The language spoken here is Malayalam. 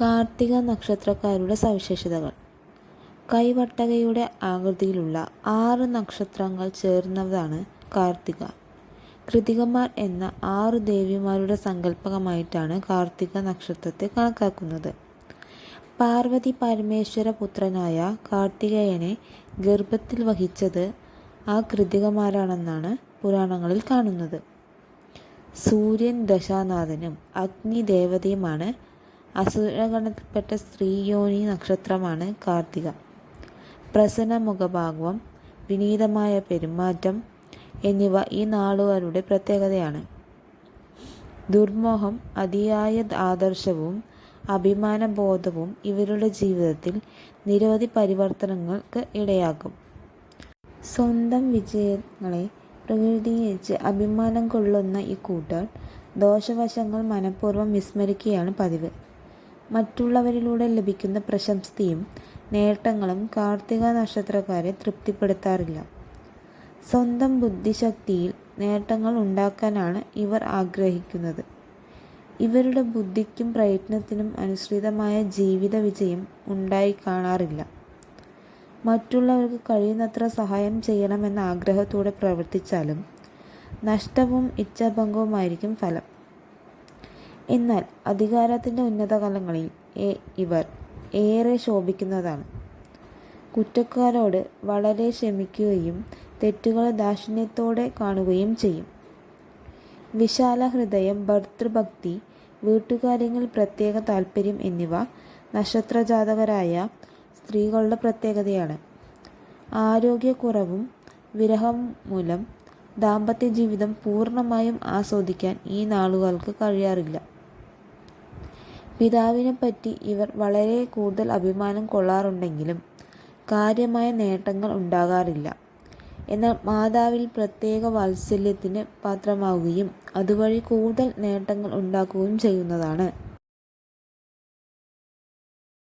കാർത്തിക നക്ഷത്രക്കാരുടെ സവിശേഷതകൾ. കൈവട്ടകയുടെ ആകൃതിയിലുള്ള ആറ് നക്ഷത്രങ്ങൾ ചേർന്നതാണ് കാർത്തിക. കൃതികമാർ എന്ന ആറ് ദേവിമാരുടെ സങ്കല്പകമായിട്ടാണ് കാർത്തിക നക്ഷത്രത്തെ കണക്കാക്കുന്നത്. പാർവതി പരമേശ്വര പുത്രനായ കാർത്തികേയനെ ഗർഭത്തിൽ വഹിച്ചത് ആ കൃതികമാരാണെന്നാണ് പുരാണങ്ങളിൽ കാണുന്നത്. സൂര്യൻ ദശാനാഥനും അഗ്നി ദേവതയുമാണ് അസുരഗണത്തിൽപ്പെട്ട സ്ത്രീയോനി നക്ഷത്രമാണ് കാർത്തിക. പ്രസന്ന മുഖഭാഗവം വിനീതമായ പെരുമാറ്റം എന്നിവ ഈ നാളുകാരുടെ പ്രത്യേകതയാണ്. ദുർമോഹം അതിയായ ആദർശവും അഭിമാനബോധവും ഇവരുടെ ജീവിതത്തിൽ നിരവധി പരിവർത്തനങ്ങൾക്ക് ഇടയാക്കും. സ്വന്തം വിജയങ്ങളെ പ്രകീർത്തിച്ച് അഭിമാനം കൊള്ളുന്ന ഈ കൂട്ടർ ദോഷവശങ്ങൾ മനഃപൂർവം വിസ്മരിക്കുകയാണ് പതിവ്. മറ്റുള്ളവരിലൂടെ ലഭിക്കുന്ന പ്രശംസയും നേട്ടങ്ങളും കാർത്തിക നക്ഷത്രക്കാരെ തൃപ്തിപ്പെടുത്താറില്ല. സ്വന്തം ബുദ്ധിശക്തിയിൽ നേട്ടങ്ങൾ ഉണ്ടാക്കാനാണ് ഇവർ ആഗ്രഹിക്കുന്നത്. ഇവരുടെ ബുദ്ധിക്കും പ്രയത്നത്തിനും അനുസൃതമായ ജീവിത വിജയം ഉണ്ടായി കാണാറില്ല. മറ്റുള്ളവർക്ക് കഴിയുന്നത്ര സഹായം ചെയ്യണമെന്ന ആഗ്രഹത്തോടെ പ്രവർത്തിച്ചാലും നഷ്ടവും ഇച്ഛാഭംഗവുമായിരിക്കും ഫലം. എന്നാൽ അധികാരത്തിന്റെ ഉന്നത തലങ്ങളിൽ ഇവർ ഏറെ ശോഭിക്കുന്നതാണ്. കുറ്റക്കാരോട് വളരെ ക്ഷമിക്കുകയും തെറ്റുകളെ ദാക്ഷിണ്യത്തോടെ കാണുകയും ചെയ്യും. വിശാല ഹൃദയം ഭർതൃഭക്തി വീട്ടുകാര്യങ്ങളിൽ പ്രത്യേക താല്പര്യം എന്നിവ നക്ഷത്രജാതകരായ സ്ത്രീകളുടെ പ്രത്യേകതയാണ്. ആരോഗ്യക്കുറവും വിരഹം മൂലം ദാമ്പത്യ ജീവിതം പൂർണമായും ആസ്വദിക്കാൻ ഈ നാളുകൾക്ക് കഴിയാറില്ല. പിതാവിനെപ്പറ്റി ഇവർ വളരെ കൂടുതൽ അഭിമാനം കൊള്ളാറുണ്ടെങ്കിലും കാര്യമായ നേട്ടങ്ങൾ ഉണ്ടാകാറില്ല. എന്നാൽ മാതാവിൽ പ്രത്യേക വാത്സല്യത്തിന് പാത്രമാവുകയും അതുവഴി കൂടുതൽ നേട്ടങ്ങൾ ഉണ്ടാക്കുകയും ചെയ്യുന്നതാണ്.